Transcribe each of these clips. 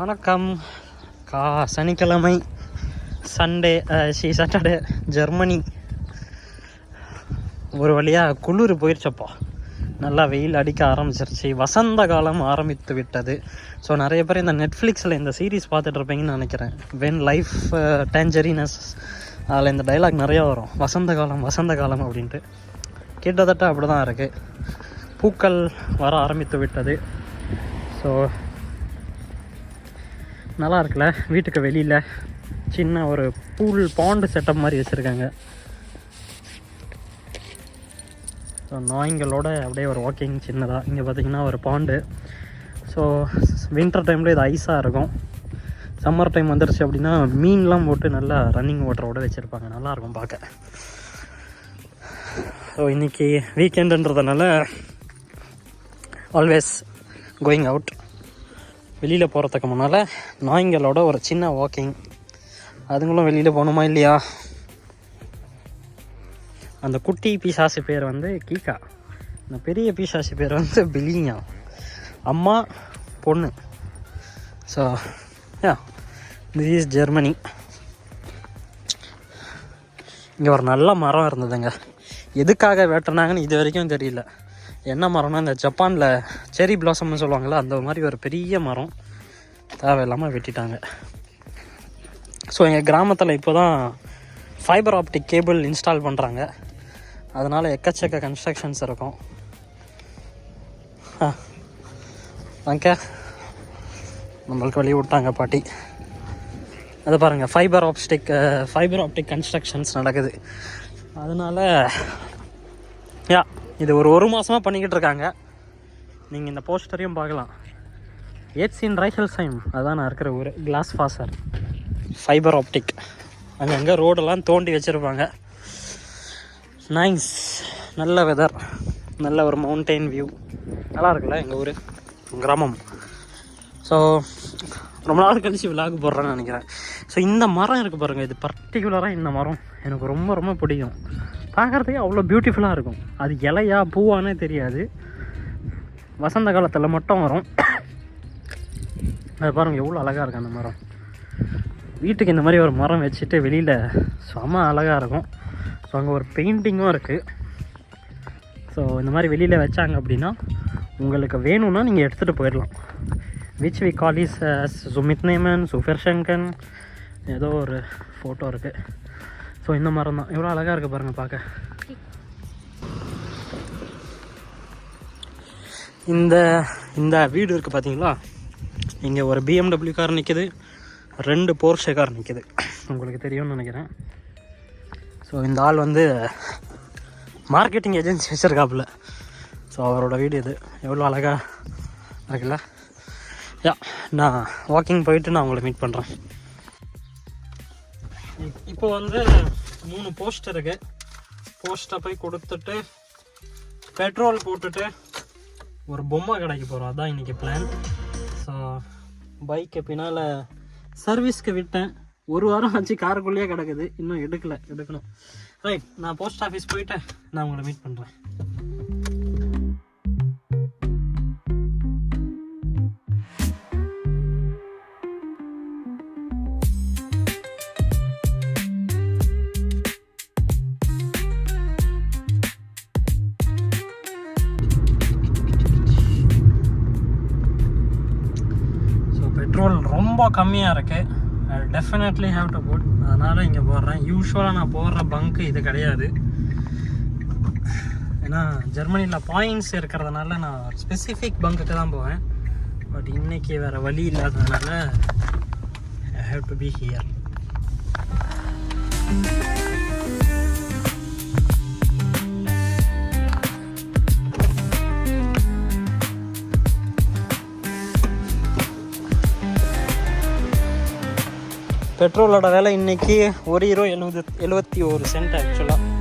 வணக்கம். கா சனிக்கிழமை. சண்டே சி சாட்டர்டே ஜெர்மனி. ஒரு வழியாக குளிர் போயிடுச்சப்பா நல்லா வெயில் அடிக்க ஆரம்பிச்சிருச்சு. வசந்த காலம் ஆரம்பித்து விட்டது. ஸோ நிறைய பேர் இந்த நெட்ஃப்ளிக்ஸில் இந்த சீரிஸ் பார்த்துட்டு இருப்பீங்கன்னு நினைக்கிறேன் வென் லைஃப் டேஞ்சரினஸ் அதில் இந்த டைலாக் நிறையா வரும். வசந்த காலம் வசந்த காலம் அப்படின்ட்டு. கிட்டத்தட்ட அப்படி தான் இருக்குது பூக்கள் வர ஆரம்பித்து விட்டது. ஸோ நல்லா இருக்குல்ல வீட்டுக்கு வெளியில் சின்ன ஒரு பூல் பாண்டு செட்டப் மாதிரி வச்சுருக்காங்க. ஸோ நாய்ங்களோட அப்படியே ஒரு வாக்கிங் சின்னதாக இங்கே பார்த்தீங்கன்னா ஒரு பாண்டு ஸோ வின்டர் டைமில் இது ஐஸாக இருக்கும். சம்மர் டைம் வந்துருச்சு அப்படின்னா மீன்லாம் போட்டு நல்லா ரன்னிங் வாட்டரோட வச்சுருப்பாங்க. நல்லாயிருக்கும் பார்க்க. ஸோ இன்றைக்கி வீக்கெண்டுன்றதுனால ஆல்வேஸ் கோயிங் அவுட் வெளியில் போகிறதுக்கு முன்னால் நாய்ங்களோட ஒரு சின்ன வாக்கிங் அதுங்களும் வெளியில் போகணுமா இல்லையா? அந்த குட்டி பீசாசு பேர் வந்து கீகா. இந்த பெரிய பீசாசு பேர் வந்து பிலிங்கா. அம்மா பொண்ணு. So yeah this is Germany இங்கே ஒரு நல்ல மரம் இருந்ததுங்க. எதுக்காக வெட்டினாங்கன்னு இது வரைக்கும் தெரியல. என்ன மரம்னா இந்த ஜப்பானில் செரி பிளாசம்னு சொல்லுவாங்கள்ல அந்த மாதிரி ஒரு பெரிய மரம் தேவையில்லாமல் வெட்டிட்டாங்க. ஸோ எங்கள் கிராமத்தில் இப்போ தான் ஃபைபர் ஆப்டிக் கேபிள் இன்ஸ்டால் பண்ணுறாங்க அதனால் எக்கச்சக்க கன்ஸ்ட்ரக்ஷன்ஸ் இருக்கும். ஆ வாங்க நம்மளுக்கு வெளியே விட்டாங்க பாட்டி. அது பாருங்கள் fibre optic fibre optic constructions நடக்குது. அதனால் யா இது ஒரு ஒரு மாதமாக பண்ணிக்கிட்டு இருக்காங்க. நீங்கள் இந்த போஸ்டரையும் பார்க்கலாம். ஏட்ஸின் ரைஹல் சைம் அதான் நான் இருக்கிற ஊர் கிளாஸ் ஃபாசர் ஃபைபர் ஆப்டிக் அங்கங்கே ரோடெல்லாம் தோண்டி வச்சுருப்பாங்க. நைஸ் நல்ல வெதர் நல்ல ஒரு மவுண்டெயின் வியூ நல்லா இருக்குல்ல எங்கள் ஊர்? கிராமம். ஸோ ரொம்ப நாள் கழிச்சு விழாவுக்கு போடுறேன்னு நினைக்கிறேன். ஸோ இந்த மரம் இருக்குது பாருங்கள் இது பர்டிகுலராக இந்த மரம். எனக்கு ரொம்ப ரொம்ப பிடிக்கும். பார்க்குறதுக்கே அவ்வளோ பியூட்டிஃபுல்லாக இருக்கும். அது இலையா பூவானே தெரியாது. வசந்த காலத்தில் மட்டும் வரும். அது பாருங்கள் எவ்வளோ அழகாக இருக்கும் அந்த மரம். வீட்டுக்கு இந்த மாதிரி ஒரு மரம் வச்சுட்டு வெளியில் செம அழகாக இருக்கும். ஸோ அங்கே ஒரு பெயிண்டிங்கும் இருக்குது ஸோ இந்த மாதிரி வெளியில் வச்சாங்க அப்படின்னா உங்களுக்கு வேணும்னா நீங்கள் எடுத்துகிட்டு போயிடலாம். விச் வி காலிஸ் சுமித் நேமன் சுஃபர் சங்கன் ஏதோ ஒரு ஃபோட்டோ இருக்குது ஸோ இந்த மரம் தான் எவ்வளோ அழகாக இருக்குது பாருங்கள் பார்க்க. இந்த இந்த வீடு இருக்குது பார்த்தீங்களா இங்கே ஒரு பிஎம்டபிள்யூ கார் நிற்கிது ரெண்டு போர்ஷே கார் நிற்கிது உங்களுக்கு தெரியும்னு நினைக்கிறேன். ஸோ இந்த ஆள் வந்து மார்க்கெட்டிங் ஏஜென்சி வச்சுருக்காப்புல. ஸோ அவரோட வீடு இது. எவ்வளோ அழகாக இருக்குல்ல? யா நான் வாக்கிங் போயிட்டு நான் உங்களை மீட் பண்ணுறேன் இப்போ வந்து மூணு போஸ்ட் இருக்கு. போஸ்ட்டை போய் கொடுத்துட்டு பெட்ரோல் போட்டுட்டு ஒரு பொம்மை கடைக்கு போகிறோம் அதான் இன்னைக்கு பிளான் ஸோ பைக்கை பின்னால் சர்வீஸ்க்கு விட்டேன். ஒரு வாரம் ஆச்சு காருக்குள்ளேயே கிடக்குது. இன்னும் எடுக்கலை எடுக்கணும். ரைட் நான் போஸ்ட் ஆஃபீஸ் போயிட்டு நான் உங்களை மீட் பண்ணுறேன் கம்மியாக இருக்குது I definitely have to put அதனால் இங்கே போடுறேன். யூஸ்வலாக நான் போடுற பங்க்கு இது கிடையாது. ஏன்னா ஜெர்மனியில் பாயிண்ட்ஸ் இருக்கிறதுனால நான் ஸ்பெசிஃபிக் பங்குக்கு தான் போவேன். பட் இன்றைக்கி வேறு வழி இல்லாததுனால I have to be here பெட்ரோலோட விலை இன்னைக்கு ஒரு ஹீரோ எழுபது எழுபத்தி ஒரு சென்ட் ஆக்சுவலாக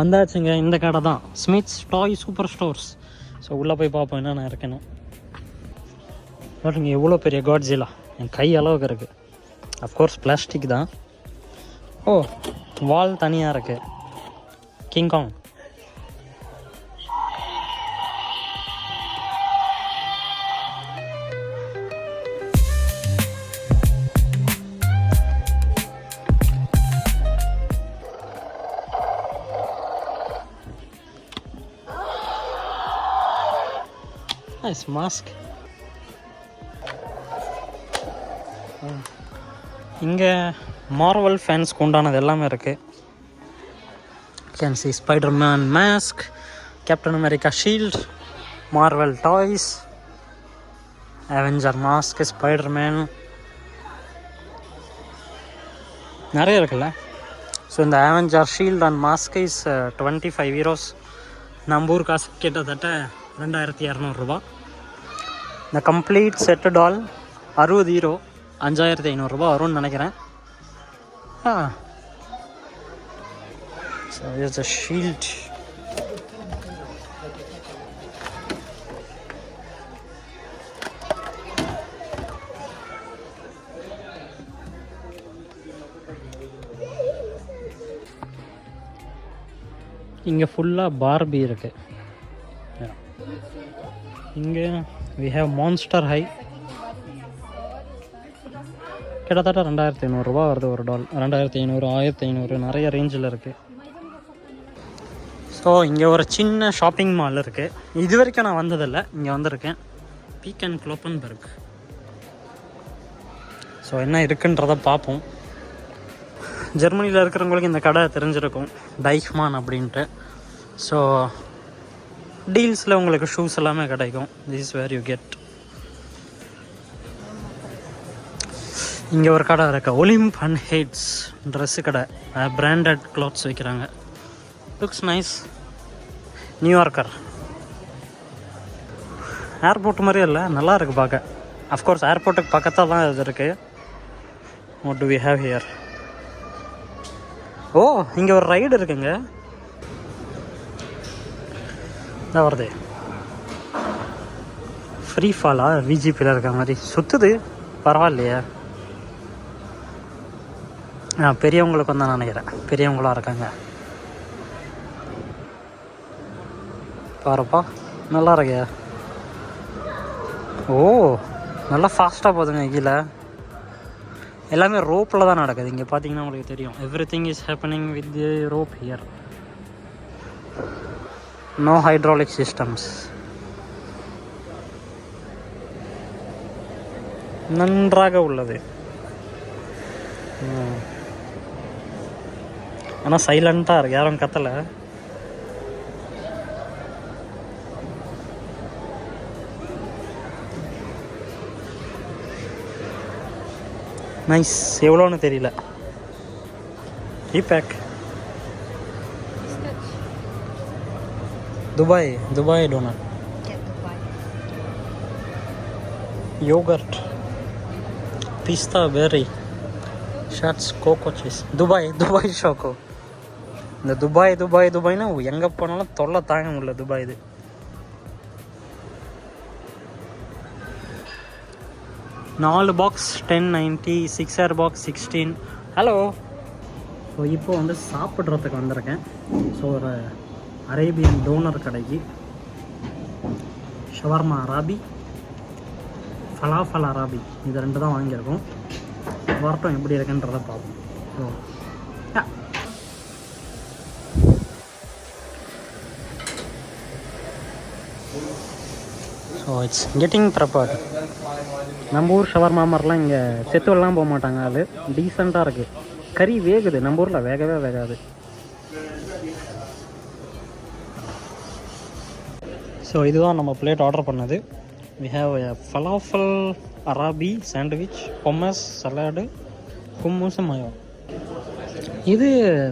வந்தாச்சுங்க இந்த கடை தான். Smiths toy super stores so உள்ளே போய் பார்ப்போம் என்னென்ன இருக்குன்னு. பாருங்க எவ்வளோ பெரிய காட்ஜிலா என் கை அளவுக்கு இருக்குது அஃப்கோர்ஸ் பிளாஸ்டிக் தான். ஓ வால் தனியாக இருக்குது கிங்காங் nice மாஸ்க் இங்கே மார்வல் ஃபேன்ஸ்க்கு உண்டானது எல்லாமே இருக்குது can see spider man mask captain America shield Marvel toys avenger mask spider man நிறைய இருக்குல்ல? ஸோ இந்த avenger shield and mask is twenty five heroes நம்ம ஊர் காசு கிட்டத்தட்ட ரெண்டாயிரத்தி இரநூறுபா இந்த கம்ப்ளீட் செட்டு டால் அறுபது ஹீரோ அஞ்சாயிரத்தி ஐநூறுரூபா வரும்னு நினைக்கிறேன். ஆ. ஸோ அ ஷீல்ட் இங்கே ஃபுல்லாக பார்பி இருக்குது இங்கே வி ஹேவ் மான்ஸ்டர் ஹை கிட்டத்தட்ட ரெண்டாயிரத்தி ஐநூறுரூவா வருது ஒரு டால் ரெண்டாயிரத்தி ஐநூறு ஆயிரத்தி ஐநூறு நிறைய ரேஞ்சில் இருக்குது ஸோ இங்கே ஒரு சின்ன ஷாப்பிங் மால் இருக்குது இது வரைக்கும் நான் வந்ததில்லை. இங்கே வந்திருக்கேன். பீக் அண்ட் குளோப்பன்பர்க் ஸோ என்ன இருக்குன்றத பார்ப்போம். ஜெர்மனியில் இருக்கிறவங்களுக்கு இந்த கடை தெரிஞ்சிருக்கும். டைஹ்மான் அப்படின்ட்டு. ஸோ டீல்ஸில் உங்களுக்கு ஷூஸ் எல்லாமே கிடைக்கும். திஸ் வேர் யூ கெட் இங்கே ஒரு கடை இருக்கு. ஒலிம்ப் அண்ட் ஹெட்ஸ் ட்ரெஸ்ஸு கடை. பிராண்டட் க்ளாத்ஸ் வைக்கிறாங்க. Looks nice New Yorker airport மாதிரியே இல்லை. நல்லா இருக்குது பார்க்க. அஃப்கோர்ஸ் ஏர்போர்ட்டுக்கு பக்கத்தில் தான் இது இருக்குது what do we have here ஓ இங்கே ஒரு ரைடு இருக்குங்க. இதான் வருது. ஃப்ரீ ஃபாலா விஜிபியில் இருக்க மாதிரி. சுற்றுது பரவாயில்லையே. ஆ பெரியவங்களுக்கு தான் நினைக்கிறேன். பெரியவங்களாக இருக்காங்க. பாருப்பா நல்லா இருக்கே. ஓ நல்லா ஃபாஸ்ட்டாக போகுதுங்க கீழே. எல்லாமே ரோப்பில் தான் நடக்குது. இங்கே பார்த்தீங்கன்னா உங்களுக்கு தெரியும். Everything is happening with rope here no hydraulic systems நன்றாக உள்ளது. ஆனால் சைலண்ட்டாக இருக்கு. யாரும் கத்தலை. நைஸ் எவ்வளோன்னு தெரியல. Pack Dubai Dubai donut yogurt pista berry shorts cocoa cheese Dubai Dubai choco இந்த துபாய் துபாய் துபாய்னா எங்கே போனாலும் தொல்லை தாங்க முடியல துபாய் இது. நாலு box ten ninety six air box sixteen hello so இப்போ வந்து சாப்பிட்றதுக்கு வந்திருக்கேன். ஸோ ஒரு அரேபியன் டோனர் கடைக்கு. ஷவர்மா அராபி ஃபலாஃபல் அராபி இது ரெண்டு தான் வாங்கியிருக்கோம். வரட்டும் எப்படி இருக்குன்றதை பார்ப்போம். So so it's getting prepared நம்ம ஊர் ஷவர்மா மாதிரிலாம் இங்கே செத்துவெல்லாம் போக மாட்டாங்க அது டீசெண்டாக இருக்குது கறி வேகுது. நம்ம ஊரில் வேகவே வேகாது. ஸோ இதுதான் நம்ம பிளேட் ஆர்டர் பண்ணது. We have a falafel அராபி sandwich பொம்மஸ் சலாடு ஹும்மூஸ் மயோ இது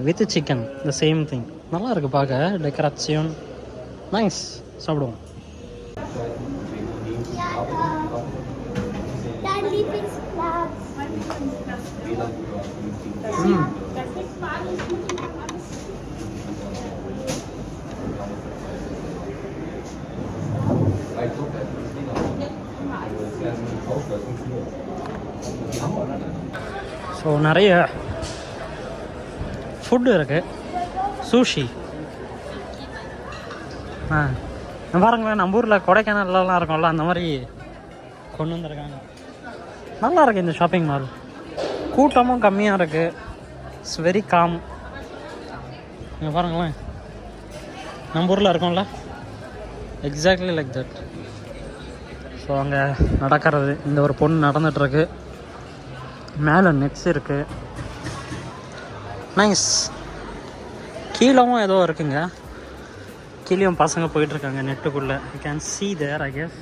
with chicken the same thing நல்லா இருக்குது பார்க்க. டெக்கரேஷன் நைஸ் சாப்பிடுவோம். ம் ஸோ நிறைய ஃபுட்டு இருக்குது சூஷி ஆ. பாருங்களேன் நம்ம ஊரில் கொடைக்கானல்லாம் இருக்கும்ல அந்த மாதிரி கொண்டு வந்திருக்காங்க. நல்லா இருக்குது இந்த ஷாப்பிங் மால் கூட்டமும் கம்மியாக இருக்குது இட்ஸ் வெரி காம் இங்கே பாருங்களேன். நம்ம ஊரில் இருக்கோம்ல? எக்ஸாக்ட்லி லைக் தட் ஸோ அங்கே நடக்கிறது இந்த ஒரு பொண்ணு நடந்துகிட்ருக்கு மேலே நெட்ஸ் இருக்குது நைஸ் கீழவும் ஏதோ இருக்குங்க. கீழேயும் பசங்க போயிட்டுருக்காங்க நெட்டுக்குள்ளே you can see there I guess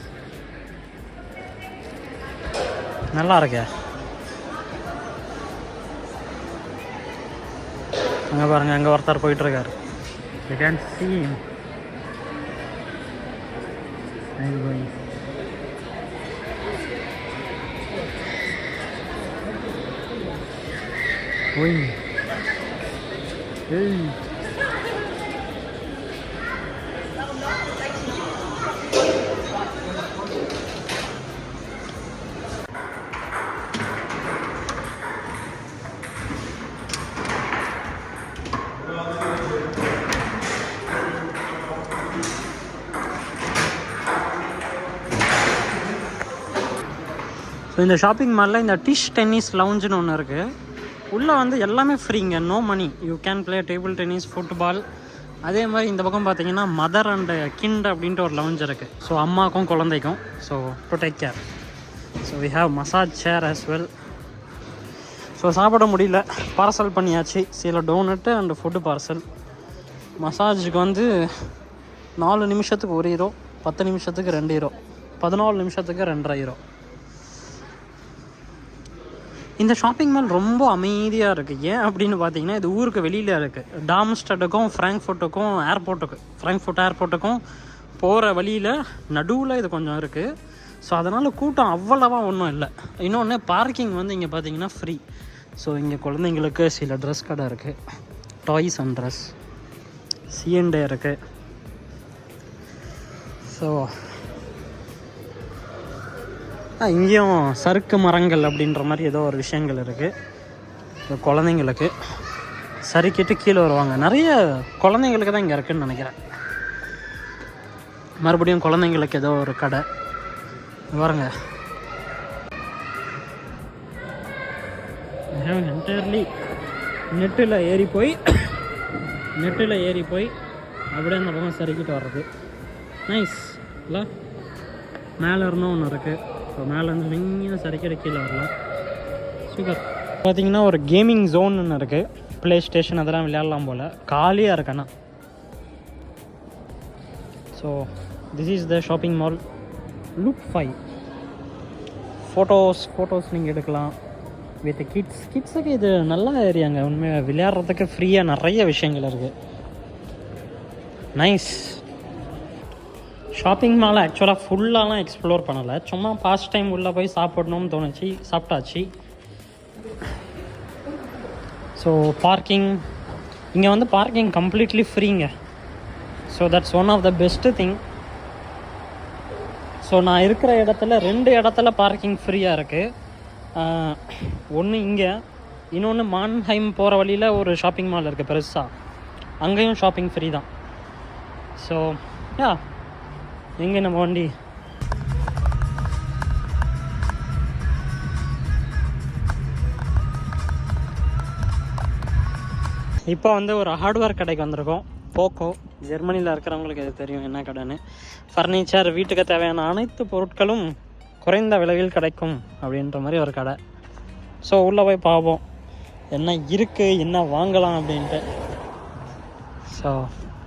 நல்லா இருக்கே. அங்கே பாருங்க அங்கே ஒருத்தர் போயிட்டுருக்காரு. You can see him. Nice Hey. So இந்த ஷாப்பிங் மாலில் இந்த டிஷ் டென்னிஸ் லவுஞ்சுன்னு ஒன்று இருக்குது உள்ளே வந்து எல்லாமே ஃப்ரீங்க no money you can play table tennis football அதே மாதிரி இந்த பக்கம் பார்த்தீங்கன்னா மதர் அண்ட் கிண்ட் அப்படின்ட்டு ஒரு லவுஞ்ச் இருக்குது ஸோ அம்மாக்கும் குழந்தைக்கும். So to take care so we have massage chair as well so சாப்பிட முடியல. பார்சல் பண்ணியாச்சு. சில டோனட்டு அண்ட் ஃபுட்டு பார்சல் மசாஜுக்கு வந்து நாலு நிமிஷத்துக்கு ஒரு ஹீரோ பத்து நிமிஷத்துக்கு ரெண்டு ஹீரோ பதினாலு நிமிஷத்துக்கு ரெண்டரை ஹீரோ இந்த ஷாப்பிங் மால் ரொம்ப அமைதியாக இருக்குது ஏன் அப்படின்னு பார்த்தீங்கன்னா இது ஊருக்கு வெளியில் இருக்குது டாம்ஸ்டட்டுக்கும் ஃப்ராங்க்ஃபோர்ட்டுக்கும் ஏர்போர்ட்டுக்கு ஃப்ராங்க்ஃபோர்ட் ஏர்போர்ட்டுக்கும் போகிற வழியில் நடுவில் இது கொஞ்சம் இருக்குது ஸோ அதனால் கூட்டம் அவ்வளவா ஒன்றும் இல்லை. இன்னொன்று பார்க்கிங் வந்து இங்கே பார்த்தீங்கன்னா ஃப்ரீ ஸோ இங்கே குழந்தைங்களுக்கு சில ட்ரெஸ் கடை இருக்குது டாய்ஸ் அண்ட் ட்ரெஸ் சிஎன்டே இருக்குது ஸோ இங்கேயும் சறுக்கு மரங்கள் அப்படின்ற மாதிரி ஏதோ ஒரு விஷயங்கள் இருக்குது குழந்தைங்களுக்கு சறுக்கிட்டு கீழே வருவாங்க. நிறைய குழந்தைங்களுக்கு தான் இங்கே இருக்குதுன்னு நினைக்கிறேன். மறுபடியும் குழந்தைங்களுக்கு ஏதோ ஒரு கடை. இங்க பாருங்க. என்டையர்லி நெட்டில் ஏறி போய் நெட்டில் ஏறி போய் அப்படியே அந்த பக்கம் சறுக்கிட்டு வர்றது. நைஸ் இல்லை மேலே இருந்தும் ஒன்று இருக்குது ஸோ மேலேருந்து மெயினாக சரிக்கிற கீழே வரலாம் சூப்பர் பார்த்தீங்கன்னா ஒரு கேமிங் ஜோன் ஒன்று இருக்குது ப்ளே ஸ்டேஷன் அதெல்லாம் விளையாடலாம் போல். காலியாக இருக்கண்ணா so this is the shopping mall look five photos photos நீங்கள் எடுக்கலாம். வித் கிட்ஸ் கிட்ஸுக்கு இது நல்ல ஏரியாங்க உண்மையாக விளையாடுறதுக்கு ஃப்ரீயாக நிறைய விஷயங்கள் இருக்குது நைஸ் ஷாப்பிங் மாலை ஆக்சுவலாக ஃபுல்லாலாம் எக்ஸ்ப்ளோர் பண்ணலை. சும்மா பாஸ்ட் டைம் உள்ளே போய் சாப்பிடணும்னு தோணுச்சு. சாப்பிட்டாச்சு. ஸோ பார்க்கிங் இங்கே வந்து parking completely ஃப்ரீங்க so that's one of the best thing so நான் இருக்கிற இடத்துல ரெண்டு இடத்துல பார்க்கிங் ஃப்ரீயாக இருக்குது ஒன்று இங்கே இன்னொன்று மான்ஹைம் போகிற வழியில் ஒரு ஷாப்பிங் மால் இருக்குது பெருசாக அங்கேயும் ஷாப்பிங் ஃப்ரீ தான். ஸோ யா எங்கே நம்ம வண்டி. இப்போ வந்து ஒரு ஹார்ட்வேர் கடைக்கு வந்திருக்கோம். போக்கோ ஜெர்மனியில் இருக்கிறவங்களுக்கு இது தெரியும் என்ன கடைன்னு. ஃபர்னிச்சர் வீட்டுக்கு தேவையான அனைத்து பொருட்களும் குறைந்த விலையில் கிடைக்கும் அப்படின்ற மாதிரி ஒரு கடை. ஸோ உள்ளே போய் பார்ப்போம். என்ன இருக்குது என்ன வாங்கலாம் அப்படின்ட்டு. ஸோ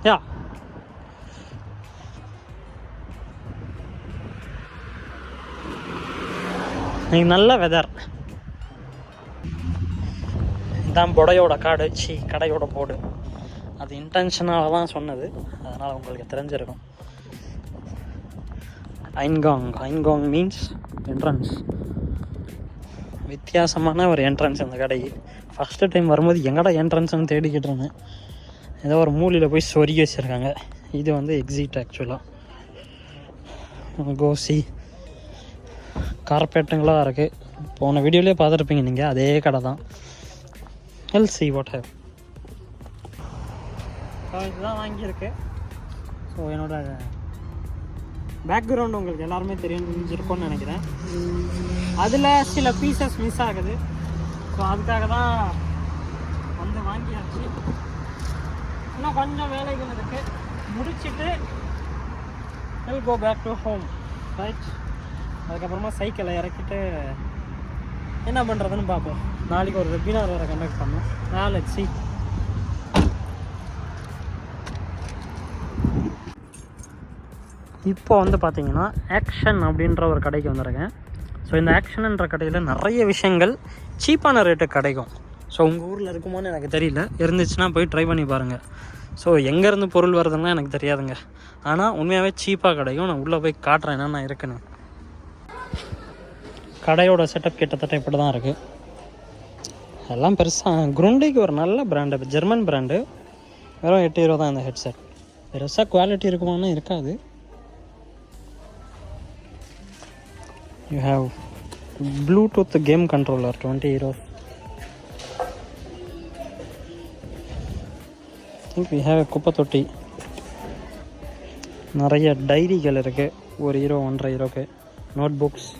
யா இன்னைக்கு நல்ல வெதர் இதான் புடையோட காடு. சி கடையோட போடு. அது இன்டென்ஷனாக தான் சொன்னது. அதனால் உங்களுக்கு தெரிஞ்சிருக்கும். ஐன்காங் ஐன்காங் மீன்ஸ் என்ட்ரன்ஸ் வித்தியாசமான ஒரு என்ட்ரன்ஸ் அந்த கடைக்கு. ஃபஸ்ட்டு டைம் வரும்போது எங்கடா என்ட்ரன்ஸ்னு தேடிக்கிட்டு இருந்தேன். ஏதோ ஒரு மூலையில் போய் சொருகி வச்சுருக்காங்க. இது வந்து எக்ஸிட் ஆக்சுவலாக கோசி கார்பேட்டுங்களாக இருக்குது போன வீடியோலேயே பார்த்துருப்பீங்க நீங்கள் அதே கடை தான். L C what have so இதுதான் வாங்கியிருக்கு. ஸோ என்னோடய பேக்ரவுண்ட் உங்களுக்கு எல்லாருமே தெரியும் தெரிஞ்சிருக்கும்னு நினைக்கிறேன். அதில் சில பீசஸ் மிஸ் ஆகுது. ஸோ அதுக்காக தான் வந்து வாங்கியாச்சு. இன்னும் கொஞ்சம் வேலைகள் இருக்குது முடிச்சுட்டு will go back to home right அதுக்கப்புறமா சைக்கிளை இறக்கிட்டு என்ன பண்ணுறதுன்னு பார்ப்போம். நாளைக்கு ஒரு வெபினார் வேறு கண்டக்ட் பண்ணோம். நாலு சி. இப்போ வந்து பார்த்தீங்கன்னா ஆக்ஷன் அப்படின்ற ஒரு கடைக்கு வந்திருக்கேன். ஸோ இந்த ஆக்ஷன்ன்ற கடையில் நிறைய விஷயங்கள் சீப்பான ரேட்டுக்கு கிடைக்கும். ஸோ உங்கள் ஊரில் இருக்குமோன்னு எனக்கு தெரியல. இருந்துச்சுன்னா போய் ட்ரை பண்ணி பாருங்கள் ஸோ எங்கேருந்து பொருள் வருதுன்னா எனக்கு தெரியாதுங்க. ஆனால் உண்மையாகவே சீப்பாக கிடைக்கும். நான் உள்ளே போய் காட்டுறேன் என்னென்ன இருக்குன்னு. கடையோட செட்டப் கிட்டத்தட்ட இப்படி தான் இருக்குது எல்லாம் பெருசாக குருண்டிக்கு ஒரு நல்ல பிராண்டு ஜெர்மன் பிராண்டு வெறும் எட்டு ஹீரோ தான் இந்த ஹெட்செட் பெருசாக குவாலிட்டி இருக்குமானா இருக்காது. You have Bluetooth game controller twenty euro think we have குப்பை தொட்டி நிறைய டைரிகள் இருக்குது ஒரு ஹீரோ ஒன்றரை ஹீரோக்கு நோட் புக்ஸ்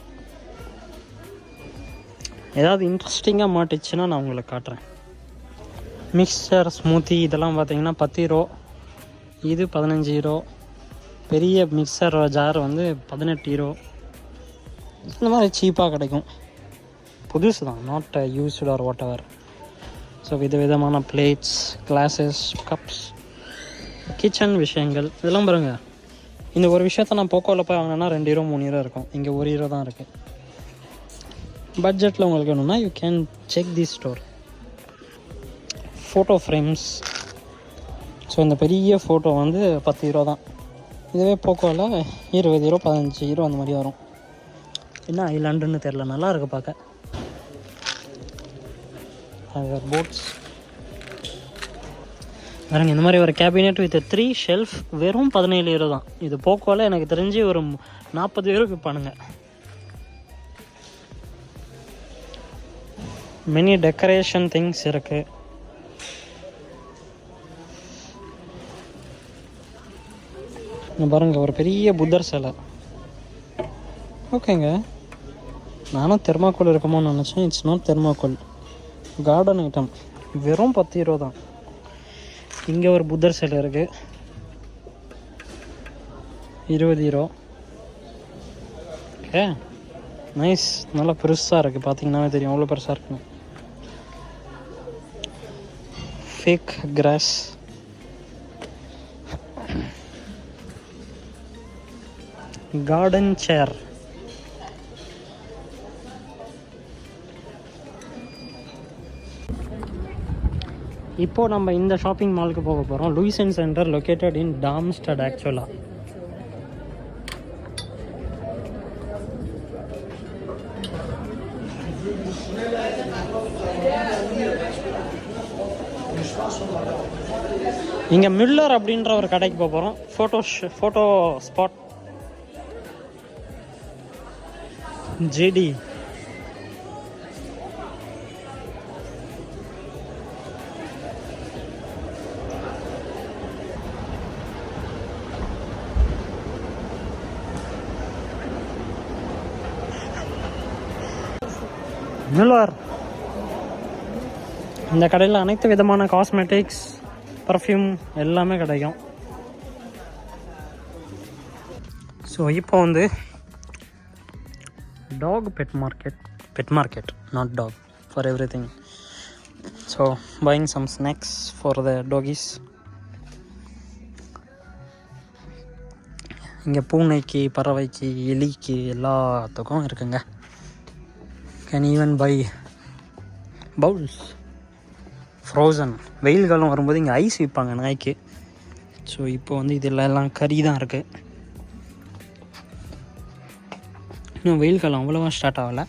ஏதாவது இன்ட்ரெஸ்டிங்காக மாட்டுச்சுன்னா நான் உங்களுக்கு காட்டுறேன். மிக்சர் ஸ்மூத்தி இதெல்லாம் பார்த்தீங்கன்னா பத்து ஹீரோ இது பதினஞ்சு ஹீரோ பெரிய மிக்சர் ஜார் வந்து பதினெட்டு ஹீரோ இந்த மாதிரி சீப்பாக கிடைக்கும். புதுசு தான் not used or whatever so வித விதமான பிளேட்ஸ் கிளாஸஸ் கப்ஸ் கிச்சன் விஷயங்கள் இதெல்லாம் பாருங்கள் இந்த ஒரு விஷயத்த நான் போக்கோவில் போய் வாங்கினேன்னா ரெண்டு ஹீரோ மூணு இரோ இருக்கும். இங்கே ஒரு இரோ தான் இருக்குது பட்ஜெட்டில் உங்களுக்கு வேணும்னா you can check the store photo frames so இந்த பெரிய ஃபோட்டோ வந்து பத்து ஹீரோ தான். இதுவே போக்கோவில் இருபது ஹீரோ பதினஞ்சு ஹீரோ அந்த மாதிரி வரும். என்ன ஐலாண்டுன்னு தெரில நல்லா இருக்கு பார்க்க. போட்ஸ் பாருங்க இந்த மாதிரி ஒரு கேபினெட் வித் த்ரீ ஷெல்ஃப் வெறும் பதினேழு ஹீரோ தான். இது போக்கோவில் எனக்கு தெரிஞ்சு ஒரு நாற்பது ஹீரோக்கு விற்பானுங்க மினி டெக்கரேஷன் திங்ஸ் இருக்கு. பாருங்க ஒரு பெரிய புத்தர் சிலை. ஓகேங்க. நானும் தெர்மாக்கோல் இருக்குமோன்னு நினச்சேன். It's not thermocol. Garden item வெறும் பத்து ஹீரோ தான். இங்கே ஒரு புத்தர் சிலை இருக்குது இருபது ஹீரோ ஓகே. நைஸ் நல்லா பெருசாக இருக்குது பார்த்தீங்கன்னாவே தெரியும். அவ்வளோ பெருசாக இருக்குன்னு. ஃபேக் கிராஸ் கார்டன் சேர் இப்போ நம்ம இந்த ஷாப்பிங் மாலுக்கு போக போகிறோம் லூயிசன் சென்டர் லொக்கேட்டட் இன் டாம்ஸ்டட் ஆக்சுவலாக இங்கே மில்லர் அப்படின்ற ஒரு கடைக்கு போக போகிறோம் ஃபோட்டோ ஃபோட்டோ ஸ்பாட் ஜிடி மில்லர் இந்த கடையில் அனைத்து விதமான காஸ்மெட்டிக்ஸ் பர்ஃப்யூம் எல்லாமே கிடைக்கும். ஸோ இப்போ வந்து dog pet market pet market not dog for everything so buying some snacks for the doggies இங்கே பூனைக்கு பறவைக்கு எலிக்கு எல்லாத்துக்கும் இருக்குங்க. Can even buy bowls frozen வெயில் காலம் வரும்போது இங்கே ஐஸ் விற்பாங்க நாய்க்கு ஸோ இப்போ வந்து இதில் எல்லாம் கறி தான் இருக்குது இன்னும் வெயில் காலம் அவ்வளோவா ஸ்டார்ட் ஆகலை.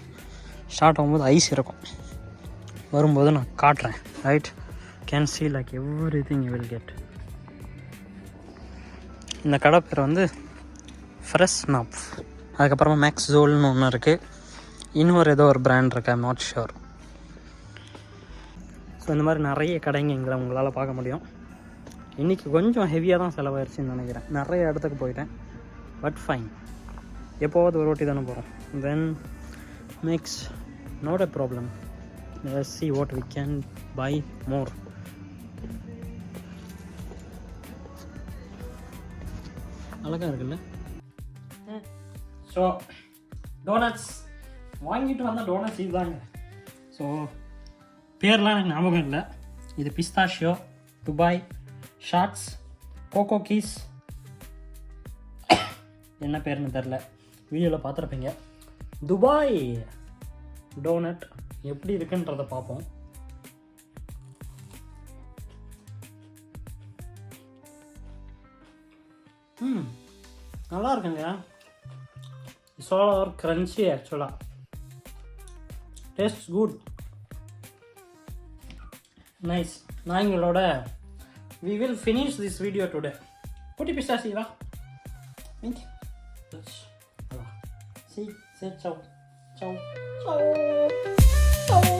ஸ்டார்ட் ஆகும்போது ஐஸ் இருக்கும். வரும்போது நான் காட்டுறேன். Right can see like everything will get இந்த கடை பேர் வந்து ஃப்ரெஷ் நாப் அதுக்கப்புறமா மேக்ஸ் ஜோல்னு ஒன்று இருக்குது இன்னொரு ஏதோ ஒரு பிராண்ட் இருக்கு ஐம் நாட் ஷுர் ஸோ இந்த மாதிரி நிறைய கடைங்க இங்கே உங்களால் பார்க்க முடியும். இன்றைக்கி கொஞ்சம் ஹெவியாக தான் செலவாயிருச்சுன்னு நினைக்கிறேன். நிறைய இடத்துக்கு போயிட்டேன். பட் ஃபைன் எப்போவாவது ஒரு வாட்டி தானே போகிறோம் then max not a problem see what we can buy more அழகாக இருக்குல்ல? ஸோ டோனட்ஸ் வாங்கிட்டு வந்த டோனட்ஸ் இதுதாங்க. ஸோ பேர்லாம் எனக்கு ஞாபகம் இல்லை. இது pistachio Dubai shorts cocoa cheese. என்ன பேர்னு தெரில வீடியோவில் பார்த்துருப்பீங்க. துபாய் டோனட் எப்படி இருக்குன்றதை பார்ப்போம். ம் நல்லா இருக்குங்க. இட்ஸ் ஆல் அவர் க்ரன்ச்சி ஆக்சுவலாக டேஸ்ட் குட் நைஸ் நான் எங்களோட we will finish this video today குட்டி பிஸ்டாசி வா Thank you. See, say ciao. Ciao. Ciao. Ciao.